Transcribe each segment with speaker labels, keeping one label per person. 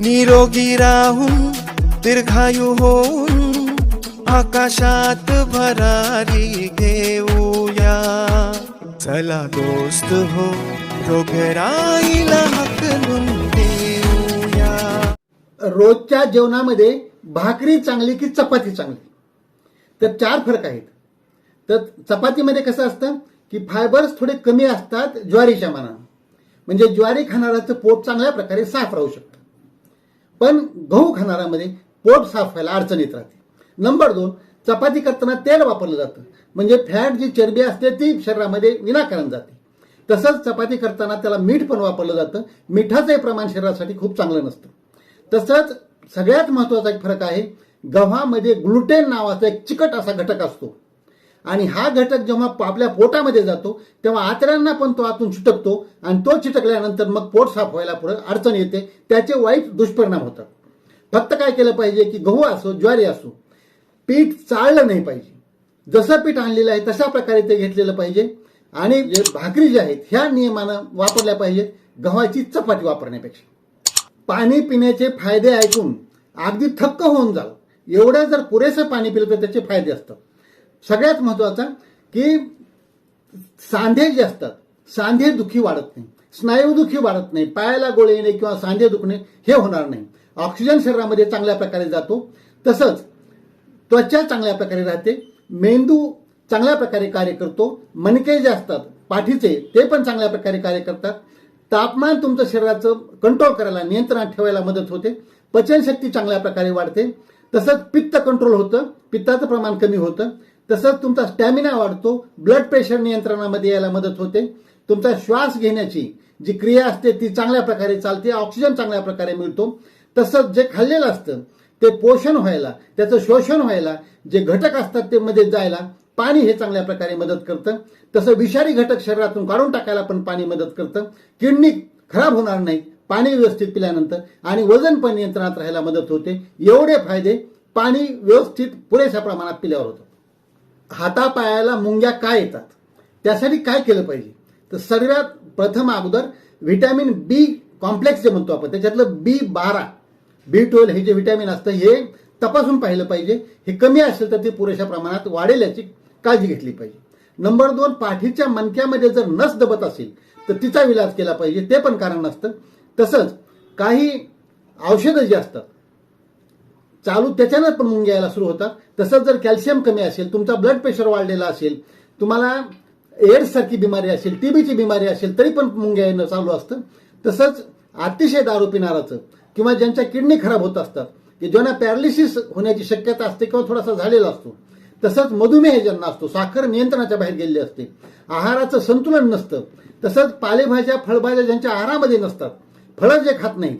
Speaker 1: निरोगी राहून दीर्घायू होऊन आकाशात भरारी घेऊया. चला दोस्त हो रोगराईला हकलून देऊया.
Speaker 2: रोजच्या जेवणामध्ये भाकरी चांगली की चपाती चांगली? तर चार फरक आहेत. तर चपातीमध्ये कसं असतं की फायबर्स थोडे कमी असतात ज्वारीच्या मानानं. म्हणजे ज्वारी खाणाऱ्याचं पोट चांगल्या प्रकारे साफ राहू शकतं. पण गहू खाणाऱ्यामध्ये पोट साफ व्हायला अडचण येत राहते. नंबर दोन चपाती करताना तेल वापरलं जातं. म्हणजे फॅट जी चरबी असते ती शरीरामध्ये विनाकारण जाते. तसंच चपाती करताना त्याला मीठ पण वापरलं जातं. मिठाचंही प्रमाण शरीरासाठी खूप चांगलं नसतं. तसंच सगळ्यात महत्त्वाचा एक फरक आहे गव्हामध्ये ग्लुटेन नावाचा एक चिकट असा घटक असतो. आणि हा घटक जेव्हा आपल्या पोटामध्ये जातो तेव्हा आतड्यांना पण तो आतून चिटकतो आणि तो चिटकल्यानंतर मग पोट साफ व्हायला पुढे अडचण येते. त्याचे वाईट दुष्परिणाम होतात. फक्त काय केलं पाहिजे की गहू असो ज्वारी असो पीठ चाळलं नाही पाहिजे. जसं पीठ आणलेलं आहे तशा प्रकारे ते घेतलेलं पाहिजे. आणि जे भाकरी ज्या आहेत ह्या नियमानं वापरल्या पाहिजेत गव्हाची चपाती वापरण्यापेक्षा. पाणी पिण्याचे फायदे ऐकून अगदी थक्क होऊन जाल एवढं जर पुरेसं पाणी पिलं तर त्याचे फायदे असतात. सगळ्यात महत्त्वाचा की सांधे जे असतात सांधे दुखी वाढत नाही. स्नायू दुखी वाढत नाही. पायाला गोळे येणे किंवा सांधे दुखणे हे होणार नाही. ऑक्सिजन शरीरामध्ये चांगल्या प्रकारे जातो. तसंच त्वचा चांगल्या प्रकारे राहते. मेंदू चांगल्या प्रकारे कार्य करतो. मणके जे असतात पाठीचे ते पण चांगल्या प्रकारे कार्य करतात. तापमान तुमचं शरीराचं कंट्रोल करायला नियंत्रणात ठेवायला मदत होते. पचनशक्ती चांगल्या प्रकारे वाढते. तसंच पित्त कंट्रोल होतं. पित्ताचं प्रमाण कमी होतं. तसंच तुमचा स्टॅमिना वाढतो ब्लड प्रेशर नियंत्रणामध्ये यायला मदत होते. तुमचा श्वास घेण्याची जी क्रिया असते ती चांगल्या प्रकारे चालते ऑक्सिजन चांगल्या प्रकारे मिळतो. तसंच जे खाल्लेलं असतं ते पोषण व्हायला त्याचं शोषण व्हायला जे घटक असतात ते मध्ये जायला पाणी हे चांगल्या प्रकारे मदत करतं. तसं विषारी घटक शरीरातून काढून टाकायला पण पाणी मदत करतं. किडनी खराब होणार नाही पाणी व्यवस्थित पिल्यानंतर आणि वजन पण नियंत्रणात राहायला मदत होते. एवढे फायदे पाणी व्यवस्थित पुरेशा प्रमाणात पिल्यावर होतं हातापायाला मुंग्या काय येतात? त्यासाठी काय केलं पाहिजे? तर सर्वात प्रथम अगोदर व्हिटॅमिन बी कॉम्प्लेक्स जे म्हणतो आपण त्याच्यातलं बी बारा बी ट्वेल्व हे जे व्हिटॅमिन असतं हे तपासून पाहिलं पाहिजे. हे कमी असेल तर ते पुरेशा प्रमाणात वाढेल याची काळजी घेतली पाहिजे. नंबर दोन पाठीच्या मणक्यामध्ये जर नस दबत असेल तर तिचा विलाज केला पाहिजे. ते पण कारण नसतं तसंच काही औषधं जी असतात चालू त्याच्यानं पण मुंग्या यायला सुरू होतात तसंच जर कॅल्शियम कमी असेल तुमचा ब्लड प्रेशर वाढलेला असेल तुम्हाला एड्ससारखी बिमारी असेल टीबीची बिमारी असेल तरी पण मुंग्या येणं चालू असतं. तसंच अतिशय दारू पिणाराचं किंवा ज्यांच्या किडनी खराब होत असतात की ज्यांना पॅरालिसिस होण्याची शक्यता असते किंवा थोडासा झालेला असतो तसंच मधुमेह ज्यांना असतो साखर नियंत्रणाच्या बाहेर गेलेली असते आहाराचं संतुलन नसतं. तसंच पालेभाज्या फळभाज्या ज्यांच्या आहारामध्ये नसतात फळं जे खात नाहीत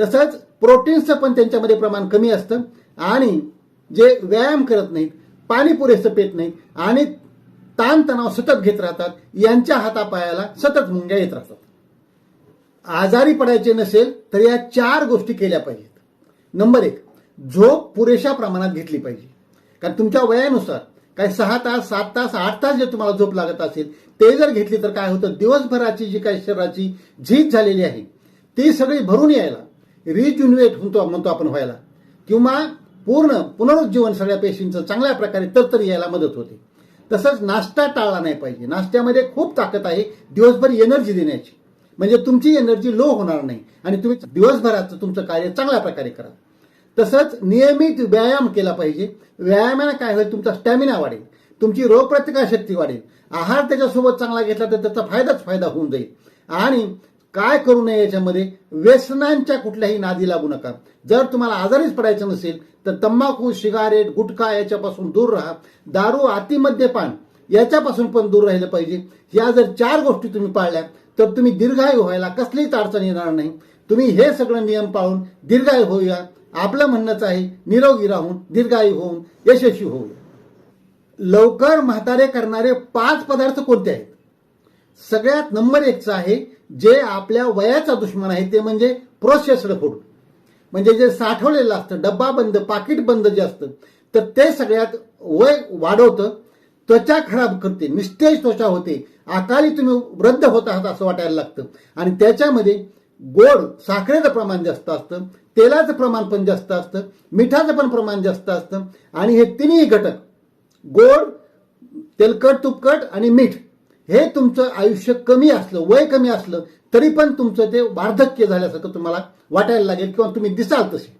Speaker 2: तसंच प्रोटीन्सचं पण त्यांच्यामध्ये प्रमाण कमी असतं. आणि जे व्यायाम करत नाहीत पाणी पुरेसं पेत नाहीत आणि ताणतणाव सतत घेत राहतात यांच्या हातापायाला सतत मुंग्या येत राहतात. आजारी पडायचे नसेल तर या चार गोष्टी केल्या पाहिजेत. नंबर एक झोप पुरेशा प्रमाणात घेतली पाहिजे. कारण तुमच्या वयानुसार काय सहा तास सात तास आठ तास जे तुम्हाला झोप लागत असेल ते जर घेतली तर काय होतं? दिवसभराची जी काही शरीराची झीज झालेली आहे ती सगळी भरून यायला रिज्युनिवेट म्हणतो म्हणतो आपण व्हायला. किंवा पूर्ण पुनरुज्जीवन सगळ्या पेशींचं चांगल्या प्रकारे तरतरी यायला मदत होते. तसंच नाश्ता टाळला नाही पाहिजे. नाश्त्यामध्ये खूप ताकद आहे दिवसभर एनर्जी देण्याची. म्हणजे तुमची एनर्जी लो होणार नाही आणि तुम्ही दिवसभराचं तुमचं कार्य चांगल्या प्रकारे करा. तसंच नियमित व्यायाम केला पाहिजे. व्यायामाने काय होईल? तुमचा स्टॅमिना वाढेल. तुमची रोगप्रतिकार शक्ती वाढेल. आहार त्याच्यासोबत चांगला घेतला तर त्याचा फायदाच फायदा होऊन जाईल. आणि काय करू नये याच्यामध्ये? व्यसनांच्या कुठल्याही नादी लागू नका. जर तुम्हाला आजारीच पडायचं नसेल तर तंबाखू सिगारेट गुटखा याच्यापासून दूर राहा. दारू अतिमद्यपान याच्यापासून पण दूर राहिलं पाहिजे. या जर चार गोष्टी तुम्ही पाळल्या तर तुम्ही दीर्घायू व्हायला कसलीच अडचण येणार नाही. तुम्ही हे सगळं नियम पाळून दीर्घायू होऊया. आपलं म्हणणंच आहे निरोगी राहून दीर्घायू होऊन यशस्वी होऊया. लवकर म्हातारे करणारे पाच पदार्थ कोणते आहेत? सगळ्यात नंबर एकचं आहे जे आपल्या वयाचा दुश्मन आहे ते म्हणजे प्रोसेस्ड फूड म्हणजे जे साठवलेलं असतं डब्बा बंद पाकिट बंद जे असतं तर ते सगळ्यात वय वाढवतं त्वचा खराब करते निस्तेज त्वचा होते आकाली तुम्ही वृद्ध होत आहात असं वाटायला लागतं. आणि त्याच्यामध्ये गोड साखरेचं प्रमाण जास्त असतं तेलाचं प्रमाण पण जास्त असतं मिठाचं पण प्रमाण जास्त असतं आणि हे तिन्ही घटक गोड तेलकट तुपकट आणि मीठ. हे तुमचं आयुष्य कमी असलं वय कमी असलं तरी पण तुमचं ते वार्धक्य झाल्यासारखं तुम्हाला वाटायला लागेल किंवा तुम्ही दिसाल तसे.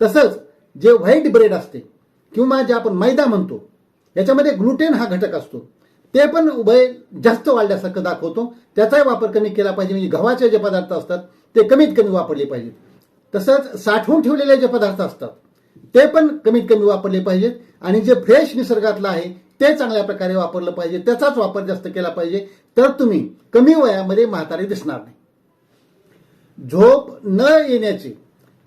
Speaker 2: तसंच जे व्हाईट ब्रेड असते किंवा जे आपण मैदा म्हणतो याच्यामध्ये ग्लुटेन हा घटक असतो. ते पण वय जास्त वाढल्यासारखं दाखवतो. त्याचाही वापर कमी केला पाहिजे म्हणजे गव्हाचे जे पदार्थ असतात ते कमीत कमी वापरले पाहिजेत. तसंच साठवून ठेवलेले जे पदार्थ असतात ते पण कमीत कमी वापरले पाहिजेत. आणि जे फ्रेश निसर्गातलं आहे ते चांगल्या प्रकारे वापरलं पाहिजे त्याचाच वापर जास्त केला पाहिजे तर तुम्ही कमी वयामध्ये म्हातारे दिसणार नाही. झोप न येण्याची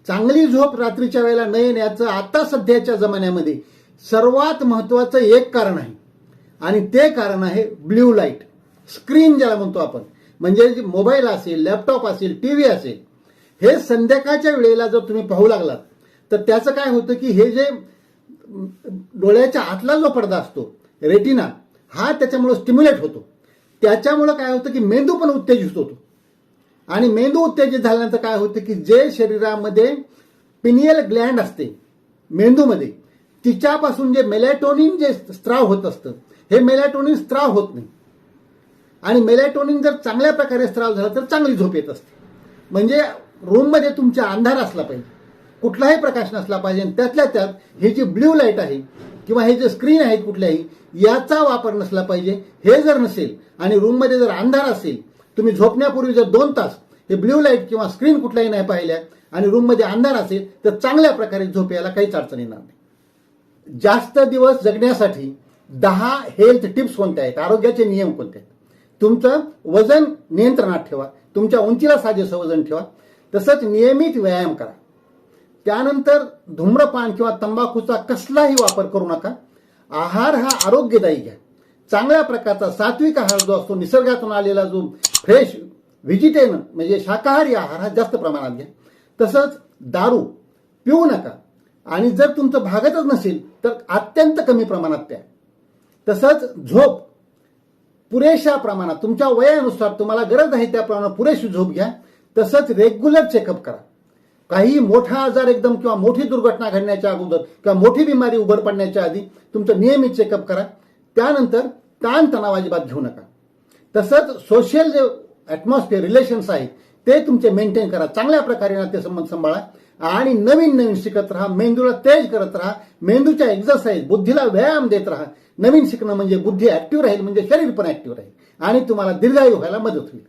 Speaker 2: चांगली झोप रात्रीच्या वेळेला न येण्याचं आता सध्याच्या जमान्यामध्ये सर्वात महत्वाचं एक कारण आहे. आणि ते कारण आहे ब्ल्यू लाइट. स्क्रीन ज्याला म्हणतो आपण म्हणजे जे मोबाईल असेल लॅपटॉप असेल टी व्ही असेल हे संध्याकाळच्या वेळेला जर तुम्ही पाहू लागलात तर त्याचं काय होतं की हे जे डोळ्याच्या आतला जो पडदा असतो रेटिना हा त्याच्यामुळं स्टिम्युलेट होतो. त्याच्यामुळं काय होतं की मेंदू पण उत्तेजित होतो. आणि मेंदू उत्तेजित झाल्यानंतर काय होतं की जे शरीरामध्ये पिनियल ग्लँड असते मेंदूमध्ये तिच्यापासून जे मेलॅटोनिन जे स्त्राव होत असतं हे मेलॅटोनिन स्त्राव होत नाही. आणि मेलॅटोनिन जर चांगल्या प्रकारे स्त्राव झाला तर चांगली झोप येत असते. म्हणजे रूममध्ये तुमच्या अंधार असला पाहिजे कुठलाही प्रकाश नसला पाहिजे आणि त्यातल्या त्यात ही जी ब्ल्यू लाइट आहे किंवा हे जे स्क्रीन आहेत कुठल्याही याचा वापर नसला पाहिजे. हे जर नसेल आणि रूममध्ये जर अंधार असेल तुम्ही झोपण्यापूर्वी जर दोन तास हे ब्ल्यू लाइट किंवा स्क्रीन कुठल्याही नाही पाहिल्या आणि रूममध्ये अंधार असेल तर चांगल्या प्रकारे झोप यायला काहीच अडचण येणार नाही. जास्त दिवस जगण्यासाठी दहा हेल्थ टिप्स कोणत्या आहेत? आरोग्याचे नियम कोणते आहेत? तुमचं वजन नियंत्रणात ठेवा. तुमच्या उंचीला साजेसं वजन ठेवा. तसंच नियमित व्यायाम करा. त्यानंतर धूम्रपान किंवा तंबाखूचा कसलाही वापर करू नका. आहार हा आरोग्यदायी घ्या. चांगल्या प्रकारचा सात्विक आहार जो असतो निसर्गातून आलेला जो फ्रेश व्हेजिटेरियन म्हणजे शाकाहारी आहार हा जास्त प्रमाणात घ्या. तसंच दारू पिऊ नका. आणि जर तुमचं भागतच नसेल तर अत्यंत कमी प्रमाणात प्या. तसंच झोप पुरेशा प्रमाणात तुमच्या वयानुसार तुम्हाला गरज आहे त्या प्रमाणात पुरेशी झोप घ्या. तसंच रेग्युलर चेकअप करा. काही मोठा आजार एकदम किंवा मोठी दुर्घटना घडण्याच्या अगोदर किंवा मोठी बिमारी उघड पडण्याच्या आधी तुमचं नियमित चेकअप करा. त्यानंतर ताणतणाव अजिबात घेऊ नका. तसंच सोशल जे ॲटमॉस्फिअर रिलेशन्स आहेत ते तुमचे मेंटेन करा. चांगल्या प्रकारे नातेसंबंध सांभाळा आणि नवीन नवीन शिकत राहा. मेंदूला तेज करत राहा. मेंदूच्या एक्झरसाईज बुद्धीला व्यायाम देत राहा. नवीन शिकणं म्हणजे बुद्धी ऍक्टिव्ह राहील म्हणजे शरीर पण ऍक्टिव्ह राहील आणि तुम्हाला दीर्घायू व्हायला मदत होईल.